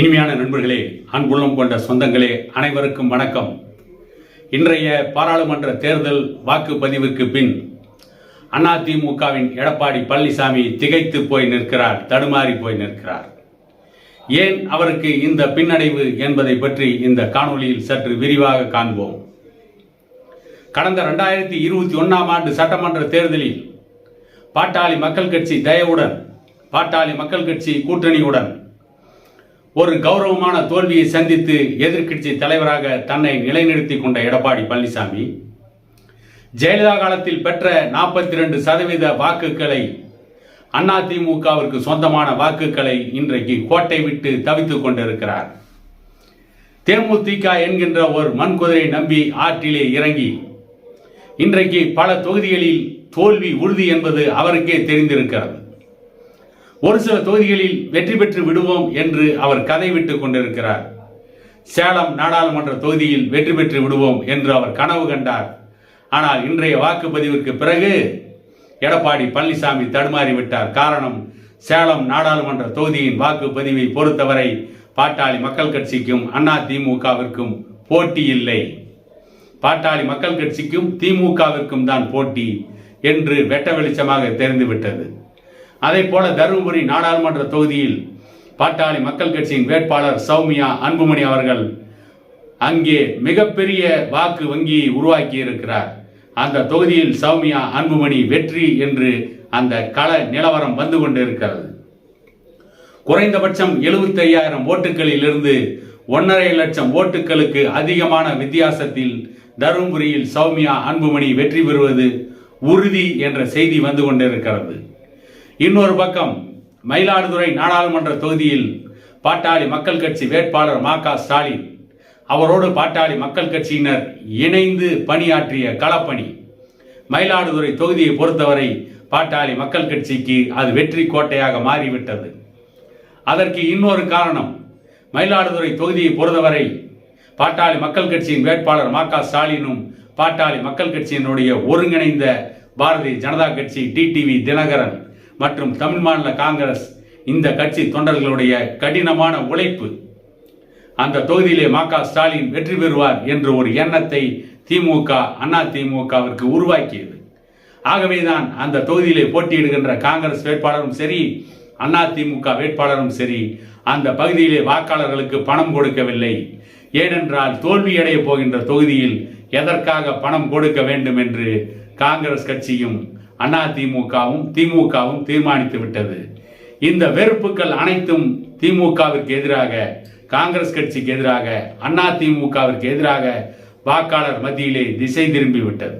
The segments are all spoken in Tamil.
இனிமையான நண்பர்களே அன்புள்ளம் கொண்ட சொந்தங்களே அனைவருக்கும் வணக்கம். இன்றைய பாராளுமன்ற தேர்தல் வாக்குப்பதிவுக்கு பின் அதிமுகவின் எடப்பாடி பழனிசாமி திகைத்து போய் நிற்கிறார் தடுமாறி போய் நிற்கிறார். ஏன் அவருக்கு இந்த பின்னடைவு என்பதை பற்றி இந்த காணொலியில் சற்று விரிவாக காண்போம். கடந்த ரெண்டாயிரத்தி இருபத்தி ஒன்றாம் ஆண்டு சட்டமன்ற தேர்தலில் பாட்டாளி மக்கள் கட்சி தயவுடன் பாட்டாளி மக்கள் கட்சி கூட்டணியுடன் ஒரு கௌரவமான தோல்வியை சந்தித்து எதிர்க்கட்சி தலைவராக தன்னை நிலைநிறுத்தி கொண்ட எடப்பாடி பழனிசாமி ஜெயலலிதா காலத்தில் பெற்ற நாற்பத்தி ரெண்டு சதவீத வாக்குகளை அதிமுகவிற்கு சொந்தமான வாக்குகளை இன்றைக்கு கோட்டை விட்டு தவித்துக் கொண்டிருக்கிறார். தேமுதிக என்கின்ற ஒரு மண்குதிரை நம்பி ஆற்றிலே இறங்கி இன்றைக்கு பல தொகுதிகளில் தோல்வி உறுதி என்பது அவருக்கே தெரிந்திருக்கிறது. ஒரு சில தொகுதிகளில் வெற்றி பெற்று விடுவோம் என்று அவர் கதை விட்டுக் கொண்டிருக்கிறார். சேலம் நாடாளுமன்ற தொகுதியில் வெற்றி பெற்று விடுவோம் என்று அவர் கனவு கண்டார். ஆனால் இன்றைய வாக்குப்பதிவிற்கு பிறகு எடப்பாடி பழனிசாமி தடுமாறி விட்டார். காரணம் சேலம் நாடாளுமன்ற தொகுதியின் வாக்குப்பதிவை பொறுத்தவரை பாட்டாளி மக்கள் கட்சிக்கும் அண்ணா திமுகவிற்கும் போட்டி இல்லை. பாட்டாளி மக்கள் கட்சிக்கும் திமுகவிற்கும் தான் போட்டி என்று வெட்ட வெளிச்சமாக தெரிந்துவிட்டது. அதே போல தருமபுரி நாடாளுமன்ற தொகுதியில் பாட்டாளி மக்கள் கட்சியின் வேட்பாளர் சௌமியா அன்புமணி அவர்கள் அங்கே மிகப்பெரிய வாக்கு வங்கியை உருவாக்கி இருக்கிறார். அந்த தொகுதியில் சௌமியா அன்புமணி வெற்றி என்று அந்த கள நிலவரம் வந்து கொண்டிருக்கிறது. குறைந்தபட்சம் 75000 ஓட்டுகளில் இருந்து ஒன்றரை லட்சம் ஓட்டுகளுக்கு அதிகமான வித்தியாசத்தில் தருமபுரியில் சௌமியா அன்புமணி வெற்றி பெறுவது உறுதி என்ற செய்தி வந்து கொண்டிருக்கிறது. இன்னொரு பக்கம் மயிலாடுதுறை நாடாளுமன்ற தொகுதியில் பாட்டாளி மக்கள் கட்சி வேட்பாளர் மா க. ஸ்டாலின். அவரோடு பாட்டாளி மக்கள் கட்சியினர் இணைந்து பணியாற்றிய களப்பணி. மயிலாடுதுறை தொகுதியை பொறுத்தவரை பாட்டாளி மக்கள் கட்சிக்கு அது வெற்றி கோட்டையாக மாறிவிட்டது. அதற்கு இன்னொரு காரணம் மயிலாடுதுறை தொகுதியை பொறுத்தவரை பாட்டாளி மக்கள் கட்சியின் வேட்பாளர் மா க. ஸ்டாலினும் பாட்டாளி மக்கள் கட்சியினுடைய ஒருங்கிணைந்த பாரதிய ஜனதா கட்சி டிடிவி தினகரன். மற்றும் தமிழ் மாநில காங்கிரஸ் இந்த கட்சி தொண்டர்களுடைய கடினமான உழைப்பு. அந்த தொகுதியிலே மா க ஸ்டாலின் வெற்றி பெறுவார் என்ற ஒரு எண்ணத்தை திமுக அண்ணா திமுகவிற்கு உருவாக்கியது. ஆகவேதான் அந்த தொகுதியிலே போட்டியிடுகின்ற காங்கிரஸ் வேட்பாளரும் சரி அண்ணா திமுக வேட்பாளரும் சரி அந்த பகுதியிலே வாக்காளர்களுக்கு பணம் கொடுக்கவில்லை. ஏனென்றால் தோல்வியடைய போகின்ற தொகுதியில் எதற்காக பணம் கொடுக்க வேண்டும் என்று காங்கிரஸ் கட்சியும் அண்ணா திமுகவும் திமுகவும் தீர்மானித்து விட்டது. இந்த வெறுப்புகள் அனைத்தும் திமுகவிற்கு எதிராக காங்கிரஸ் கட்சிக்கு எதிராக அண்ணா திமுகவிற்கு எதிராக வாக்காளர் மத்தியிலே திசை திரும்பி விட்டது.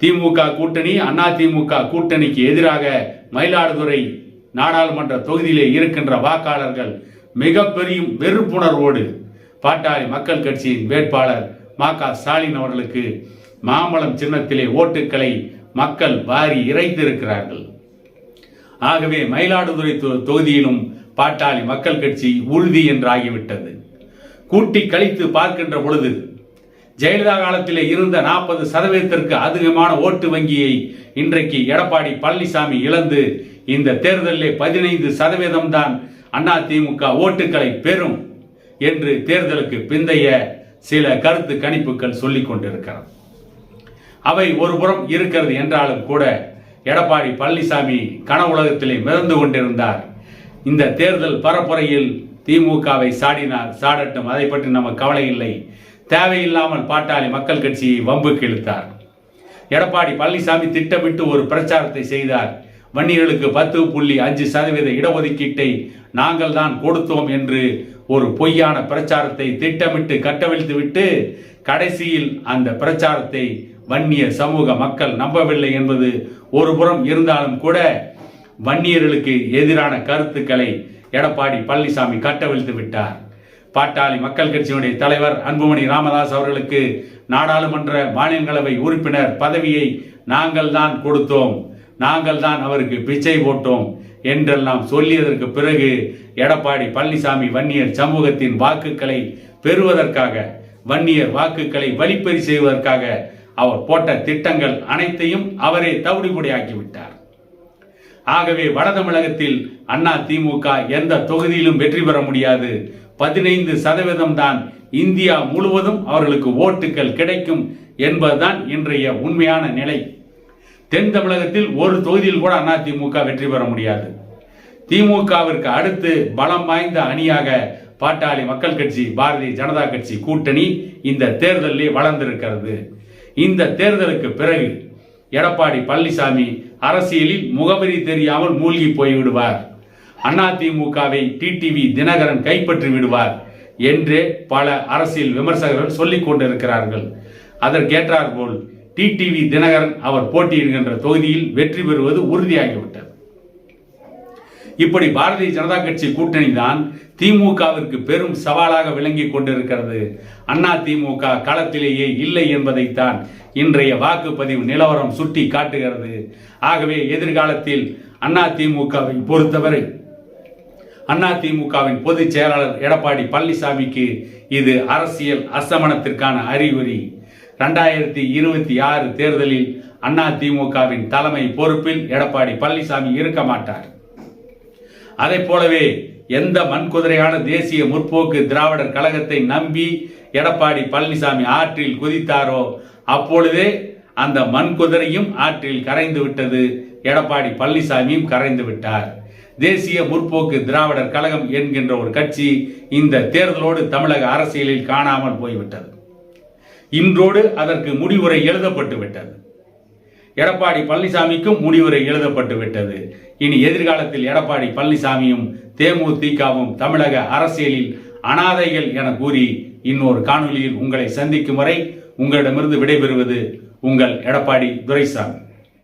திமுக கூட்டணி அண்ணா திமுக கூட்டணிக்கு எதிராக மயிலாடுதுறை நாடாளுமன்ற தொகுதியிலே இருக்கின்ற வாக்காளர்கள் மிகப்பெரிய வெறுப்புணர்வோடு பாட்டாளி மக்கள் கட்சியின் வேட்பாளர் மா க ஸ்டாலின் அவர்களுக்கு மாம்பழம் சின்னத்திலே ஓட்டுக்களை மக்கள் வாரி இறைத்திருக்கிறார்கள். ஆகவே மயிலாடுதுறை தொ- தொகுதியிலும் பாட்டாளி மக்கள் கட்சி உறுதி என்றாகிவிட்டது. கூட்டி கழித்து பார்க்கின்ற பொழுது ஜெயலலிதா காலத்திலே இருந்த நாற்பது சதவீதத்திற்கு அதிகமான ஓட்டு வங்கியை இன்றைக்கு எடப்பாடி பழனிசாமி இழந்து இந்த தேர்தலிலே பதினைந்து சதவீதம் தான் அண்ணா திமுக ஓட்டுகளை பெறும் என்று தேர்தலுக்கு பிந்தைய சில கருத்து கணிப்புகள் சொல்லிக் கொண்டிருக்கிறது. அவை ஒருபுறம் இருக்கிறது என்றாலும் கூட எடப்பாடி பழனிசாமி கனவுலகத்திலே மிதந்து கொண்டிருந்தார். இந்த தேர்தல் பரப்புரையில் திமுகவை சாடினார் சாடட்டும். அதை பற்றி நம்ம கவலை இல்லை. தேவையில்லாமல் பாட்டாளி மக்கள் கட்சியை வம்புக்கு இழுத்தார் எடப்பாடி பழனிசாமி திட்டமிட்டு ஒரு பிரச்சாரத்தை செய்தார். வன்னியர்களுக்கு பத்து புள்ளி அஞ்சு சதவீத இடஒதுக்கீட்டை நாங்கள் தான் கொடுத்தோம் என்று ஒரு பொய்யான பிரச்சாரத்தை திட்டமிட்டு கட்டவிழ்த்து விட்டு கடைசியில் அந்த பிரச்சாரத்தை வன்னிய சமூக மக்கள் நம்பவில்லை என்பது ஒரு புறம் இருந்தாலும் கூட வன்னியர்களுக்கு எதிரான கருத்துக்களை எடப்பாடி பழனிசாமி கட்டவிழ்த்து விட்டார். பாட்டாளி மக்கள் கட்சியினுடைய தலைவர் அன்புமணி ராமதாஸ் அவர்களுக்கு நாடாளுமன்ற மாநிலங்களவை உறுப்பினர் பதவியை நாங்கள் தான் கொடுத்தோம். நாங்கள் தான் அவருக்கு பிச்சை போட்டோம் என்றெல்லாம் சொல்லியதற்கு பிறகு எடப்பாடி பழனிசாமி வன்னியர் சமூகத்தின் வாக்குகளை பெறுவதற்காக வன்னியர் வாக்குகளை வழிப்பறி செய்வதற்காக அவர் போட்ட திட்டங்கள் அனைத்தையும் அவரே தவிடுபடியாக்கி விட்டார் ஆகவே வட தமிழகத்தில் அண்ணா திமுக எந்த தொகுதியிலும் வெற்றி பெற முடியாது. பதினைந்து சதவீதம் தான் இந்தியா முழுவதும் அவர்களுக்கு ஓட்டுகள் கிடைக்கும் என்பதுதான் இன்றைய உண்மையான நிலை. தென் தமிழகத்தில் ஒரு தொகுதியில் கூட அண்ணா திமுக வெற்றி பெற முடியாது. திமுகவிற்கு அடுத்து பலம் வாய்ந்த அணியாக பாட்டாளி மக்கள் கட்சி பாரதிய ஜனதா கட்சி கூட்டணி இந்த தேர்தலில் வளர்ந்திருக்கிறது. இந்த தேர்தலுக்கு பிறகு எடப்பாடி பழனிசாமி அரசியலில் முகவரி தெரியாமல் மூழ்கி போய்விடுவார். அதிமுகவை டிடிவி தினகரன் கைப்பற்றி விடுவார் என்று பல அரசியல் விமர்சகர்கள் சொல்லிக் கொண்டிருக்கிறார்கள். அதற்கேற்றார் போல் டிடிவி தினகரன் அவர் போட்டியிடுகின்ற தொகுதியில் வெற்றி பெறுவது உறுதியாகிவிட்டது. இப்படி பாரதிய ஜனதா கட்சி கூட்டணி தான் திமுகவிற்கு பெரும் சவாலாக விளங்கி கொண்டிருக்கிறது. அண்ணா திமுக களத்திலேயே இல்லை என்பதைத்தான் இன்றைய வாக்குப்பதிவு நிலவரம் சுட்டி காட்டுகிறது. ஆகவே எதிர்காலத்தில் அண்ணா திமுகவை பொறுத்தவரை அண்ணா திமுகவின் பொதுச் செயலாளர் எடப்பாடி பழனிசாமிக்கு இது அரசியல் அசமனத்திற்கான அறிகுறி. ரெண்டாயிரத்தி இருபத்தி ஆறு தேர்தலில் அண்ணா திமுகவின் தலைமை பொறுப்பில் எடப்பாடி பழனிசாமி இருக்க மாட்டார். அதை போலவே எந்த மண்குதிரையான தேசிய முற்போக்கு திராவிடர் கழகத்தை நம்பி எடப்பாடி பழனிசாமி ஆற்றில் குதித்தாரோ அப்பொழுதே அந்த மண்குதிரையும் ஆற்றில் கரைந்து விட்டது. எடப்பாடி பழனிசாமியும் கரைந்து விட்டார். தேசிய முற்போக்கு திராவிடர் கழகம் என்கின்ற ஒரு கட்சி இந்த தேர்தலோடு தமிழக அரசியலில் காணாமல் போய்விட்டது. இன்றோடு அதற்கு முடிவுரை எழுதப்பட்டு விட்டது எடப்பாடி பழனிசாமிக்கும் முடிவுரை எழுதப்பட்டு விட்டது. இனி எதிர்காலத்தில் எடப்பாடி பழனிசாமியும் தேமுதிகவும் தமிழக அரசியலில் அனாதைகள் என கூறி இன்னொரு காணொலியில் உங்களை சந்திக்கும் வரை உங்களிடமிருந்து விடைபெறுவது உங்கள் எடப்பாடி துரைசாமி.